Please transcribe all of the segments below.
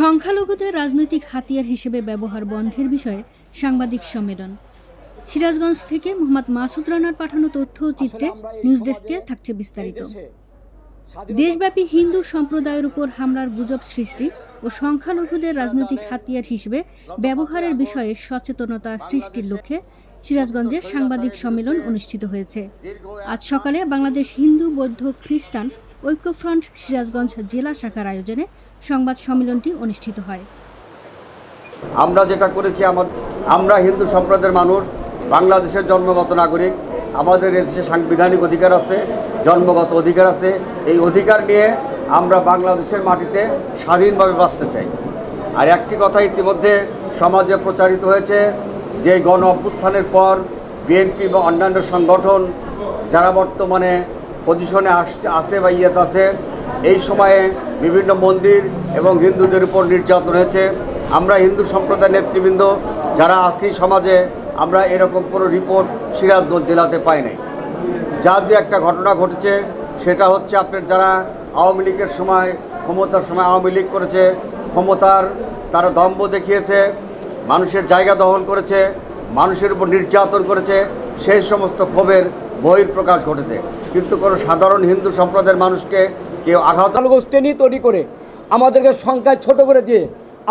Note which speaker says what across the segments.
Speaker 1: সংখ্যালঘুদের রাজনৈতিক হাতিয়ার হিসেবে ব্যবহার বন্ধের বিষয়ে সাংবাদিক সম্মেলন। সিরাজগঞ্জ থেকে মোহাম্মদ মাসুদ রানার পাঠানো তথ্য ও চিত্রে নিউজ ডেস্কে থাকছে বিস্তারিত। দেশব্যাপী হিন্দু সম্প্রদায়ের উপর হামলার গুজব সৃষ্টি ও সংখ্যালঘুদের রাজনৈতিক হাতিয়ার হিসেবে ব্যবহারের বিষয়ে সচেতনতা সৃষ্টির লক্ষ্যে সিরাজগঞ্জে সাংবাদিক সম্মেলন অনুষ্ঠিত হয়েছে। আজ সকালে বাংলাদেশ হিন্দু বৌদ্ধ খ্রিস্টান ঐক্যফ্রন্ট সিরাজগঞ্জ জেলা শাখার আয়োজনে সংবাদ সম্মেলনটি অনুষ্ঠিত হয়।
Speaker 2: আমরা যেটা করেছি, আমার, আমরা হিন্দু সম্প্রদায়ের মানুষ, বাংলাদেশের জন্মগত নাগরিক, আমাদের এদেশে সাংবিধানিক অধিকার আছে, জন্মগত অধিকার আছে। এই অধিকার নিয়ে আমরা বাংলাদেশের মাটিতে স্বাধীনভাবে বাঁচতে চাই। আর একটি কথা ইতিমধ্যে সমাজে প্রচারিত হয়েছে, যে গণ অভ্যুত্থানের পর বিএনপি বা অন্যান্য সংগঠন যারা বর্তমানে পজিশনে আসছে, আছে বা ইয়েত আছে, এই সময়ে বিভিন্ন মন্দির এবং হিন্দুদের উপর নির্যাতন হয়েছে। আমরা হিন্দু সম্প্রদায়ের নেতৃবৃন্দ যারা আছি সমাজে, আমরা এরকম কোনো রিপোর্ট সিরাজগঞ্জ জেলাতে পাই নাই। যা দু একটা ঘটনা ঘটেছে, সেটা হচ্ছে আপনার যারা আওয়ামী লীগের সময়, ক্ষমতার সময় আওয়ামী লীগ করেছে, ক্ষমতার তারা দম্ভ দেখিয়েছে, মানুষের জায়গা দহন করেছে, মানুষের উপর নির্যাতন করেছে, সেই সমস্ত ক্ষোভের বহির্প্রকাশ ঘটেছে। কিন্তু কোনো সাধারণ হিন্দু সম্প্রদায়ের মানুষকে কেউ আঘাত
Speaker 3: শ্রেণি তৈরি করে আমাদেরকে সংখ্যায় ছোট করে দিয়ে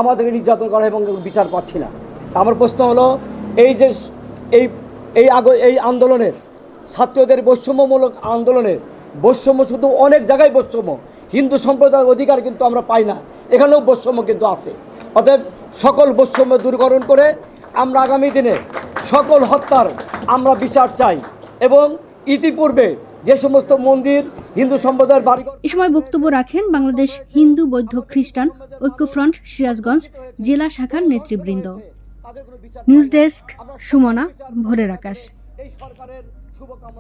Speaker 3: আমাদেরকে নির্যাতন করা এবং বিচার পাচ্ছি না। আমার প্রশ্ন হলো, এই যে এই এই আগ এই আন্দোলনের ছাত্রদের বৈষম্যমূলক আন্দোলনের বৈষম্য শুধু অনেক জায়গায় বৈষম্য। হিন্দু সম্প্রদায়ের অধিকার কিন্তু আমরা পাই না। এখানেও বৈষম্য কিন্তু আছে। অতএব সকল বৈষম্য দূরকরণ করে আমরা আগামী দিনে সকল হত্যার আমরা বিচার চাই। এবং ইতিপূর্বে যে সমস্ত মন্দির হিন্দু সম্প্রদায়ের বাড়ি
Speaker 1: এ সময় বক্তব্য রাখেন বাংলাদেশ হিন্দু বৌদ্ধ খ্রিস্টান ঐক্যফ্রন্ট সিরাজগঞ্জ জেলা শাখার নেতৃবৃন্দ। নিউজ ডেস্ক সুমনা ভোরের আকাশ।
Speaker 3: এই সরকারের শুভকামনা।